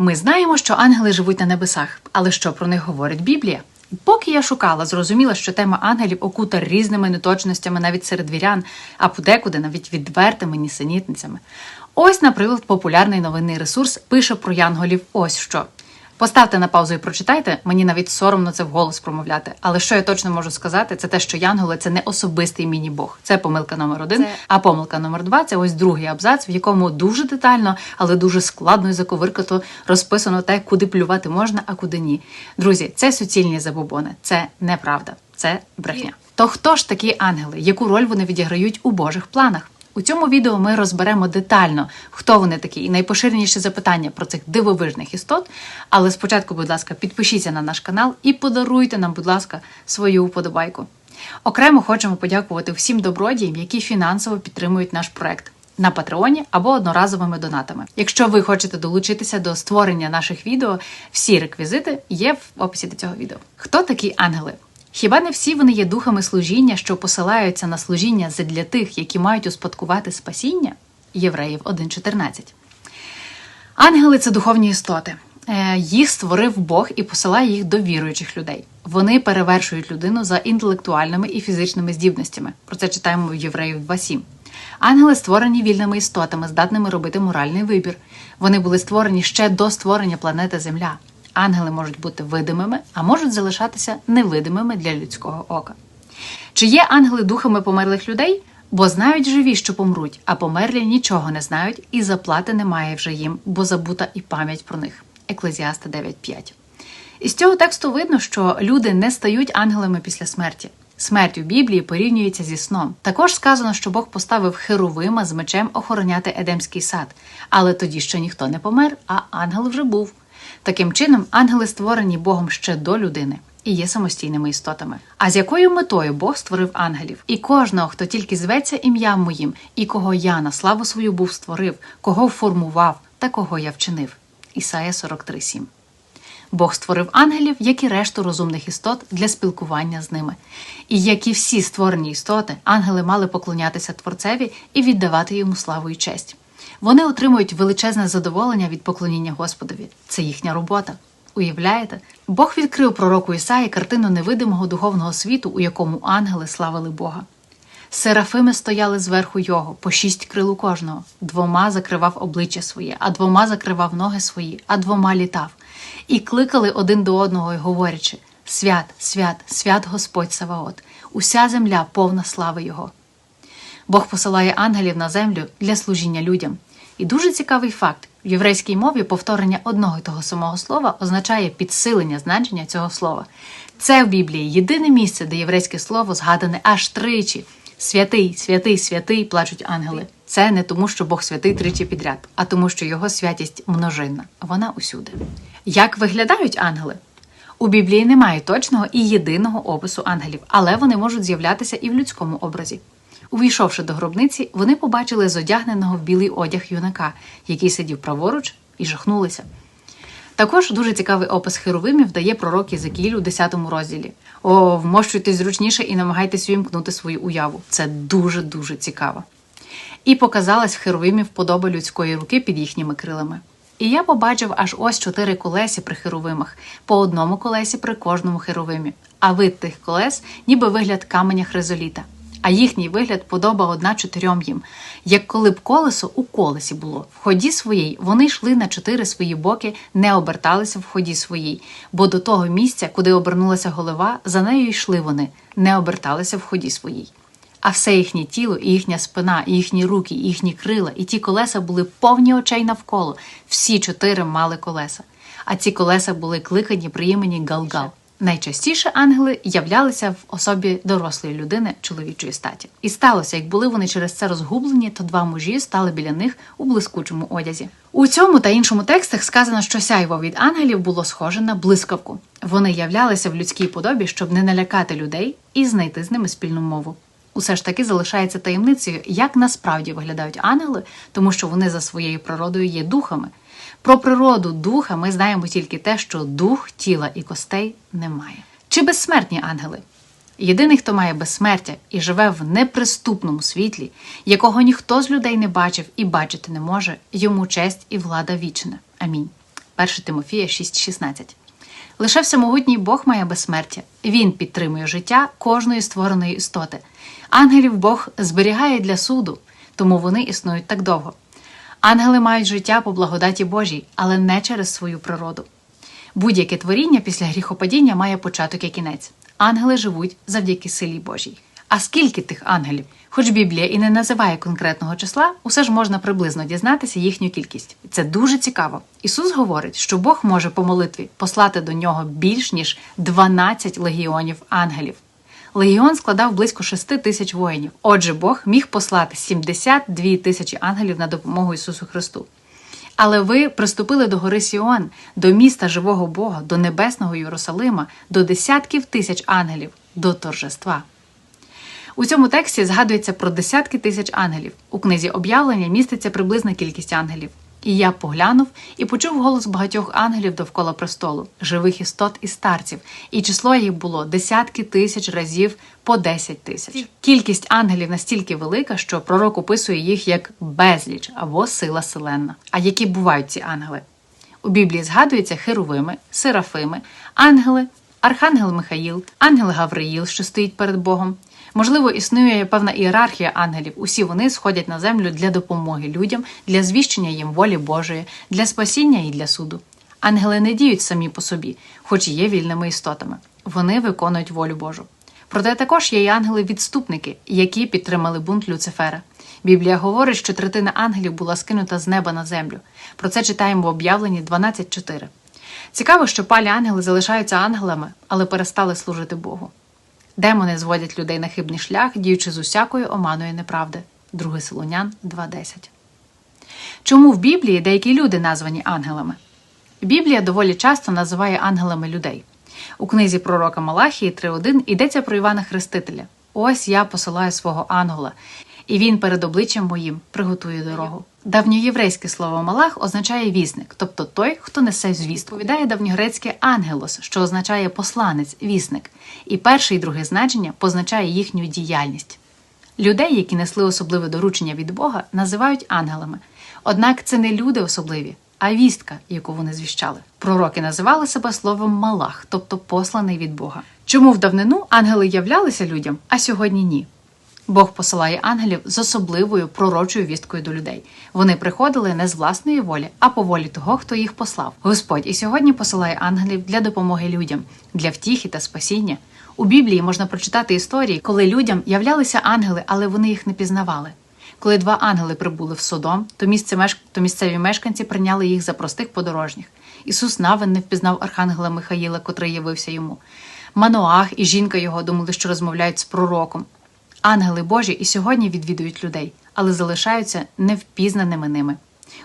Ми знаємо, що ангели живуть на небесах, але що про них говорить Біблія? Поки я шукала, зрозуміла, що тема ангелів окута різними неточностями навіть серед вірян, а подекуди навіть відвертими нісенітницями. Ось, наприклад, популярний новинний ресурс пише про янголів ось що. Поставте на паузу і прочитайте, мені навіть соромно це вголос промовляти. Але що я точно можу сказати, це те, що янголи це не особистий міні-бог. Це помилка номер один. Це- А помилка номер два це ось другий абзац, в якому дуже детально, але дуже складно і заковиркато розписано те, куди плювати можна, а куди ні. Друзі, це суцільні забобони, це неправда, це брехня. То хто ж такі ангели? Яку роль вони відіграють у Божих планах? У цьому відео ми розберемо детально, хто вони такі, і найпоширеніші запитання про цих дивовижних істот. Але спочатку, будь ласка, підпишіться на наш канал і подаруйте нам, будь ласка, свою вподобайку. Окремо хочемо подякувати всім добродіям, які фінансово підтримують наш проект на Патреоні або одноразовими донатами. Якщо ви хочете долучитися до створення наших відео, всі реквізити є в описі до цього відео. Хто такі ангели? Хіба не всі вони є духами служіння, що посилаються на служіння задля тих, які мають успадкувати спасіння? Євреїв 1.14. Ангели це духовні істоти. Е, Їх створив Бог і посилає їх до віруючих людей. Вони перевершують людину за інтелектуальними і фізичними здібностями. Про це читаємо в Євреїв 2.7. Ангели створені вільними істотами, здатними робити моральний вибір. Вони були створені ще до створення планети Земля. Ангели можуть бути видимими, а можуть залишатися невидимими для людського ока. Чи є ангели духами померлих людей? Бо знають живі, що помруть, а померлі нічого не знають, і заплати немає вже їм, бо забута і пам'ять про них. Еклезіаста 9.5. Із цього тексту видно, що люди не стають ангелами після смерті. Смерть у Біблії порівнюється зі сном. Також сказано, що Бог поставив херовима з мечем охороняти Едемський сад, але тоді ще ніхто не помер, а ангел вже був. Таким чином, ангели створені Богом ще до людини і є самостійними істотами. А з якою метою Бог створив ангелів? І кожного, хто тільки зветься ім'ям моїм, і кого я на славу свою був створив, кого формував та кого я вчинив. Ісая 43.7 Бог створив ангелів, як і решту розумних істот для спілкування з ними. І як і всі створені істоти, ангели мали поклонятися Творцеві і віддавати йому славу і честь. Вони отримують величезне задоволення від поклоніння Господові. Це їхня робота. Уявляєте? Бог відкрив пророку Ісаї картину невидимого духовного світу, у якому ангели славили Бога. Серафими стояли зверху його, по шість крил у кожного. Двома закривав обличчя своє, а двома закривав ноги свої, а двома літав. І кликали один до одного, й говорячи: Свят, свят, свят Господь Саваот, уся земля повна слави Його. Бог посилає ангелів на землю для служіння людям. І дуже цікавий факт: в єврейській мові повторення одного й того самого слова означає підсилення значення цього слова. Це в Біблії єдине місце, де єврейське слово згадане аж тричі. Святий, святий, святий плачуть ангели. Це не тому, що Бог святий тричі підряд, а тому, що його святість множинна. Вона усюди. Як виглядають ангели? У Біблії немає точного і єдиного опису ангелів, але вони можуть з'являтися і в людському образі. Увійшовши до гробниці, вони побачили зодягненого в білий одяг юнака, який сидів праворуч, і жахнулися. Також дуже цікавий опис херовимів дає пророк Єзекіль у 10 розділі. О, вмощуйтесь зручніше і намагайтесь увімкнути свою уяву. Це дуже дуже цікаво. І показалась в херовимів подоба людської руки під їхніми крилами. І я побачив аж ось чотири колесі при херовимах, по одному колесі при кожному херовимі. А вид тих колес, ніби вигляд каменя хризоліта. А їхній вигляд подоба одна чотирьом їм, як коли б колесо у колесі було. В ході своїй вони йшли на чотири свої боки, не оберталися в ході своїй, бо до того місця, куди обернулася голова, за нею йшли вони, не оберталися в ході своїй. А все їхнє тіло, і їхня спина, і їхні руки, і їхні крила, і ті колеса були повні очей навколо. Всі чотири мали колеса. А ці колеса були кликані при імені Галгал. Найчастіше ангели являлися в особі дорослої людини чоловічої статі. І сталося, як були вони через це розгублені, то два мужі стали біля них у блискучому одязі. У цьому та іншому текстах сказано, що сяйво від ангелів було схоже на блискавку. Вони являлися в людській подобі, щоб не налякати людей і знайти з ними спільну мову. Усе ж таки залишається таємницею, як насправді виглядають ангели, тому що вони за своєю природою є духами. Про природу духа ми знаємо тільки те, що дух тіла і костей немає. Чи безсмертні ангели? Єдиний, хто має безсмертя і живе в неприступному світлі, якого ніхто з людей не бачив і бачити не може, йому честь і влада вічна. Амінь. 1 Тимофія 6,16. Лише всемогутній Бог має безсмертя. Він підтримує життя кожної створеної істоти. Ангелів Бог зберігає для суду, тому вони існують так довго. Ангели мають життя по благодаті Божій, але не через свою природу. Будь-яке творіння після гріхопадіння має початок і кінець. Ангели живуть завдяки силі Божій. А скільки тих ангелів? Хоч Біблія і не називає конкретного числа, усе ж можна приблизно дізнатися їхню кількість. Це дуже цікаво. Ісус говорить, що Бог може по молитві послати до нього більш ніж 12 легіонів ангелів. Легіон складав близько 6 тисяч воїнів. Отже, Бог міг послати 72 тисячі ангелів на допомогу Ісусу Христу. Але ви приступили до гори Сіон, до міста живого Бога, до небесного Єрусалима, до десятків тисяч ангелів, до торжества. У цьому тексті згадується про десятки тисяч ангелів. У книзі об'явлення міститься приблизна кількість ангелів. І я поглянув і почув голос багатьох ангелів довкола престолу, живих істот і старців, і число їх було десятки тисяч разів по 10 тисяч. Кількість ангелів настільки велика, що пророк описує їх як безліч або сила селенна. А які бувають ці ангели? У Біблії згадуються херовими, серафими, ангели, архангел Михаїл, ангел Гавриїл, що стоїть перед Богом. Можливо, існує певна ієрархія ангелів. Усі вони сходять на землю для допомоги людям, для звіщення їм волі Божої, для спасіння і для суду. Ангели не діють самі по собі, хоч і є вільними істотами. Вони виконують волю Божу. Проте також є й ангели-відступники, які підтримали бунт Люцифера. Біблія говорить, що третина ангелів була скинута з неба на землю. Про це читаємо в об'явленні 12.4. Цікаво, що палі ангели залишаються ангелами, але перестали служити Богу. Демони зводять людей на хибний шлях, діючи з усякою оманою неправди. 2 Солонян 2.10. Чому в Біблії деякі люди названі ангелами? Біблія доволі часто називає ангелами людей. У книзі пророка Малахії 3.1 йдеться про Івана Хрестителя. Ось я посилаю свого ангела, і він перед обличчям моїм приготує дорогу. Давньоєврейське слово Малах означає вісник, тобто той, хто несе звістку. Відповідає давньогрецьке ангелос, що означає посланець, вісник. І перше і друге значення позначає їхню діяльність. Людей, які несли особливе доручення від Бога, називають ангелами. Однак це не люди особливі, а вістка, яку вони звіщали. Пророки називали себе словом Малах, тобто посланий від Бога. Чому в давнину ангели являлися людям, а сьогодні ні? Бог посилає ангелів з особливою пророчою вісткою до людей. Вони приходили не з власної волі, а по волі того, хто їх послав. Господь і сьогодні посилає ангелів для допомоги людям, для втіхи та спасіння. У Біблії можна прочитати історії, коли людям являлися ангели, але вони їх не пізнавали. Коли два ангели прибули в Содом, то, місце меш... то місцеві мешканці прийняли їх за простих подорожніх. Ісус навин не впізнав архангела Михаїла, котрий явився йому. Маноах і жінка його думали, що розмовляють з пророком. Ангели Божі і сьогодні відвідують людей, але залишаються невпізнаними ними.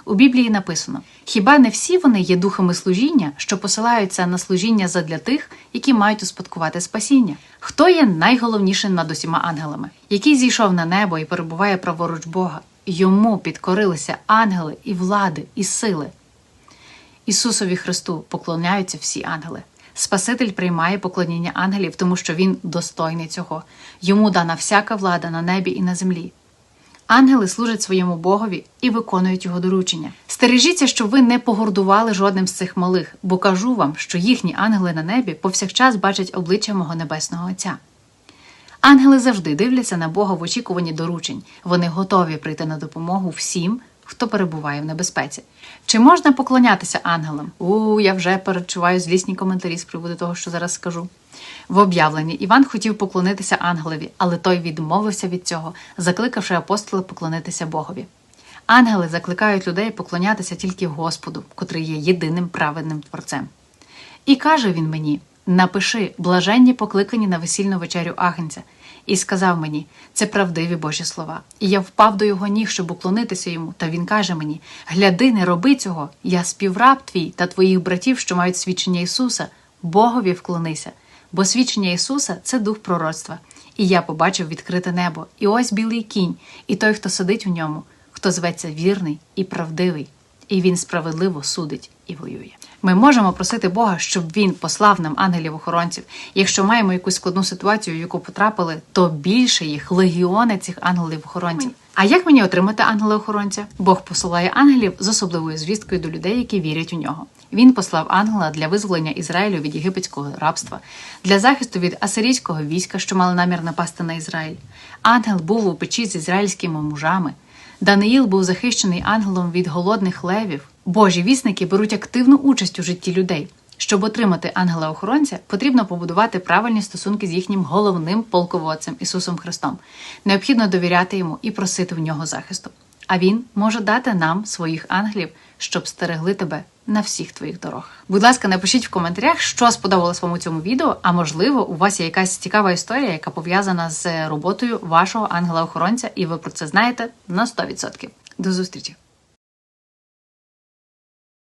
У Біблії написано: хіба не всі вони є духами служіння, що посилаються на служіння задля тих, які мають успадкувати спасіння? Хто є найголовнішим над усіма ангелами, який зійшов на небо і перебуває праворуч Бога? Йому підкорилися ангели і влади, і сили. Ісусові Христу поклоняються всі ангели. Спаситель приймає поклоніння ангелів, тому що він достойний цього. Йому дана всяка влада на небі і на землі. Ангели служать своєму Богові і виконують його доручення. Стережіться, щоб ви не погордували жодним з цих малих, бо кажу вам, що їхні ангели на небі повсякчас бачать обличчя мого небесного Отця. Ангели завжди дивляться на Бога в очікуванні доручень. Вони готові прийти на допомогу всім, хто перебуває в небезпеці. Чи можна поклонятися ангелам? У, я вже перечуваю злісні коментарі з приводу того, що зараз скажу. В об'явленні Іван хотів поклонитися ангелеві, але той відмовився від цього, закликавши апостола поклонитися Богові. Ангели закликають людей поклонятися тільки Господу, котрий є єдиним праведним творцем. І каже він мені: напиши блаженні покликані на весільну вечерю Агнця, і сказав мені: це правдиві Божі слова. І я впав до його ніг, щоб уклонитися йому. Та він каже мені: Гляди, не роби цього, я співраб твій та твоїх братів, що мають свідчення Ісуса, Богові вклонися. Бо свідчення Ісуса це дух пророцтва. І я побачив відкрите небо, і ось білий кінь, і той, хто сидить у ньому, хто зветься вірний і правдивий, і він справедливо судить. і воює. Ми можемо просити Бога, щоб він послав нам ангелів-охоронців. Якщо маємо якусь складну ситуацію, в яку потрапили, то більше їх легіони цих ангелів-охоронців. А як мені отримати ангела-охоронця? Бог посилає ангелів з особливою звісткою до людей, які вірять у нього. Він послав ангела для визволення Ізраїлю від єгипетського рабства, для захисту від асирійського війська, що мали намір напасти на Ізраїль. Ангел був у печі з ізраїльськими мужами. Даниїл був захищений ангелом від голодних левів. Божі вісники беруть активну участь у житті людей. Щоб отримати ангела-охоронця, потрібно побудувати правильні стосунки з їхнім головним полководцем Ісусом Христом. Необхідно довіряти йому і просити в нього захисту. А він може дати нам своїх ангелів, щоб стерегли тебе на всіх твоїх дорогах. Будь ласка, напишіть в коментарях, що сподобалось вам у цьому відео. А можливо, у вас є якась цікава історія, яка пов'язана з роботою вашого ангела-охоронця, і ви про це знаєте на 100%. До зустрічі!